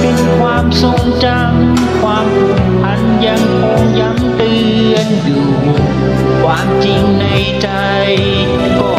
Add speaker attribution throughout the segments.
Speaker 1: เป็นความทรงจำความผูกพันยังคงย้ำเตือนอยู่ ความจริงในใจก็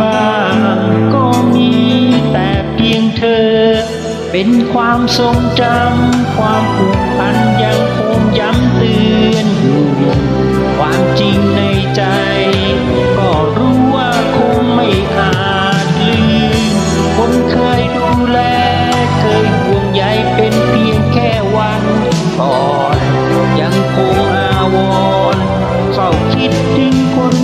Speaker 1: บ้างก็มีแต่เพียงเธอ เป็นความทรงจำความผูกพันยังคงย้ำเตือนอยู่ความจริงในใจ ก็รู้ว่าคงไม่อาจลืมคนเคยดูแล เคยห่วงใยเป็นเพียงแค่วันก่อนยังคงอาวรณ์เฝ้าคิดถึงคน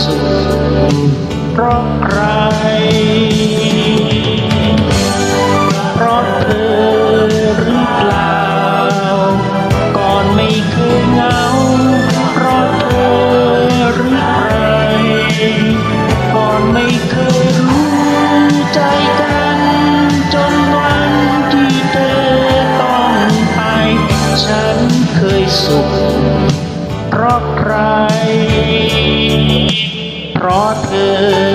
Speaker 1: สุขเพราะใคร เพราะเธอหรือเปล่า ก่อนไม่เคยเหงา เพราะเธอหรือใคร ก่อนไม่เคยรู้ใจกัน จนวันที่เธอต้องไป ฉันเคยสุข เพราะใคร trotted.